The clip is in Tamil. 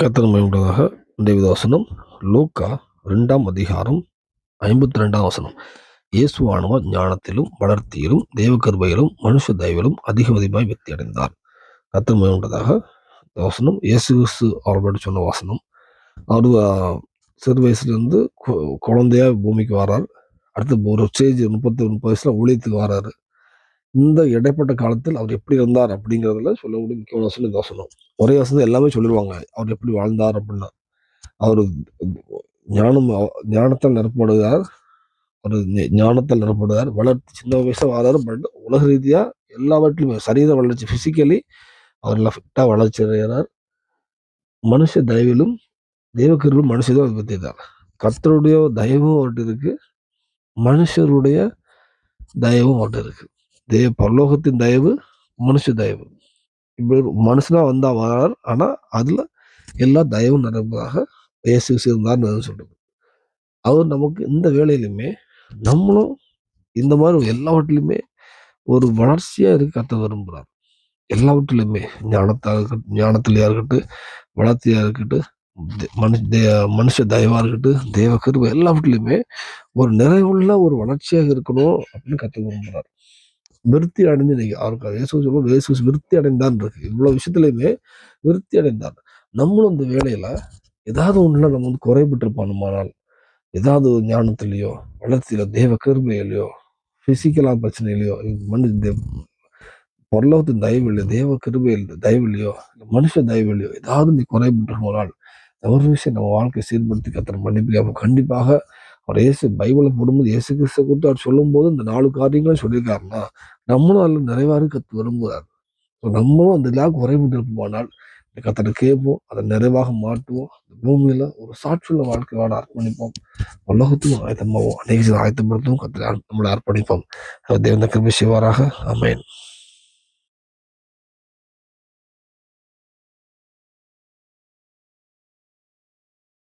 கர்த்தர் மகிமையுள்ளதாக இன்றைய வசனம் லூக்கா ரெண்டாம் அதிகாரம் ஐம்பத்தி ரெண்டாம் வசனம் இயேசுவானவர் ஞானத்திலும் வளர்த்தியிலும் தேவகருபையிலும் மனுஷ தயவிலும் அதிக மதிப்பாய் வெற்றி அடைந்தார் கர்த்தர் மகிமையுள்ளதாக வசனம் இயேசு கிறிஸ்து அவர்களோட சொன்ன வசனம். அவர் சிறு வயசுலேருந்து குழந்தையா பூமிக்கு வரார். அடுத்து ஒரு ஸ்டேஜ் முப்பத்தி முப்பது வயசில் ஊழியத்துக்கு வராரு. இந்த இடைப்பட்ட காலத்தில் அவர் எப்படி இருந்தார் அப்படிங்கிறதுல சொல்லக்கூடிய முக்கியமான வசனம் இந்த வசனம் ஒரே வசனம் எல்லாமே சொல்லிடுவாங்க. அவர் எப்படி வாழ்ந்தார் அப்படின்னா அவர் ஞானம் ஞானத்தால் நிரப்படுகிறார் ஒரு ஞானத்தால் நிரப்படுகிறார் வளர்ச்சி சின்ன வயசுல வராரு பட் உலக ரீதியாக எல்லாவற்றிலுமே சரீர வளர்ச்சி ஃபிசிக்கலி அவர் எல்லாம் வளர்ச்சி அடைகிறார். மனுஷ தயவிலும் தெய்வக்கருவிலும் மனுஷதான் பற்றிதார் கர்த்தருடைய தயவும் அவர்கிட்ட இருக்குது மனுஷருடைய தயவும் அவர்கிட்ட இருக்குது தேவ பரலோகத்தின் தயவு மனுஷ தயவு இப்படி மனுஷனா வந்தா வரார் ஆனா அதுல எல்லா தயவும் நிரம்பதாக இயேசு இருந்தார்னு சொல்றது அவர் நமக்கு இந்த வேலையிலுமே நம்மளும் இந்த மாதிரி எல்லாவற்றிலுமே ஒரு வளர்ச்சியா இருக்க கத்த விரும்புகிறார் எல்லாவற்றிலுமே ஞானத்தாக இருக்கட்டும் ஞானத்திலையா இருக்கட்டும் வளர்த்தியா இருக்கட்டும் மனுஷ தே- மனுஷ தயவா இருக்கட்டும் தேவ கிருபை எல்லாவற்றிலுமே ஒரு நிறைவுள்ள ஒரு வளர்ச்சியாக இருக்கணும் அப்படின்னு கத்த விரும்புகிறார் விருத்தி அடைஞ்சு நீங்க அவருக்கு இயேசு சொல்லுவோம் இயேசு விருத்தி அடைந்தான் இருக்கு. இவ்வளோ விஷயத்துலையுமே விருத்தி அடைந்தான் நம்மளும் இந்த வேலையில ஏதாவது ஒன்றுல நம்ம வந்து குறைபட்டிருப்பானுமானால் ஏதாவது ஞானத்திலையோ ஞானத்திலேயோ வளர்ச்சியில தேவ கிருபையிலையோ பிசிக்கலா பிரச்சனையிலையோ மனு பொருளத்தின் பரலோகத்தின் தயவில்லையோ தேவ கிருபையில் தயவில்லையோ இல்லையோ மனுஷ தயவில்லையோ ஏதாவது நீ குறைபட்டிருக்கோனால் ஒரு விஷயம் நம்ம வாழ்க்கை சீர்படுத்தி கத்திர மன்னிப்பு கண்டிப்பாக அவர் இயேசு பைபிளை போடும்போது இயேசு கிறிஸ்து குறித்து அவர் சொல்லும்போது இந்த நாலு காரியங்களும் சொல்லியிருக்காருன்னா நம்மளும் அதில் நிறைவாறு கற்று விரும்புகிறார் ஸோ நம்மளும் அந்த இதாக குறைபட்டு இருப்போமானால் இந்த கத்தனை கேட்போம் அதை நிறைவாக மாட்டுவோம் அந்த பூமியில் ஒரு சாட்சியுள்ள வாழ்க்கை வாழ அர்ப்பணிப்போம். உலகத்துக்கும் ஆயத்தமாகவும் அநேக ஆயத்தப்படுத்தவும் கத்தனை நம்மளை அர்ப்பணிப்போம். தேவந்த கிருபி சிவாராக அமேன்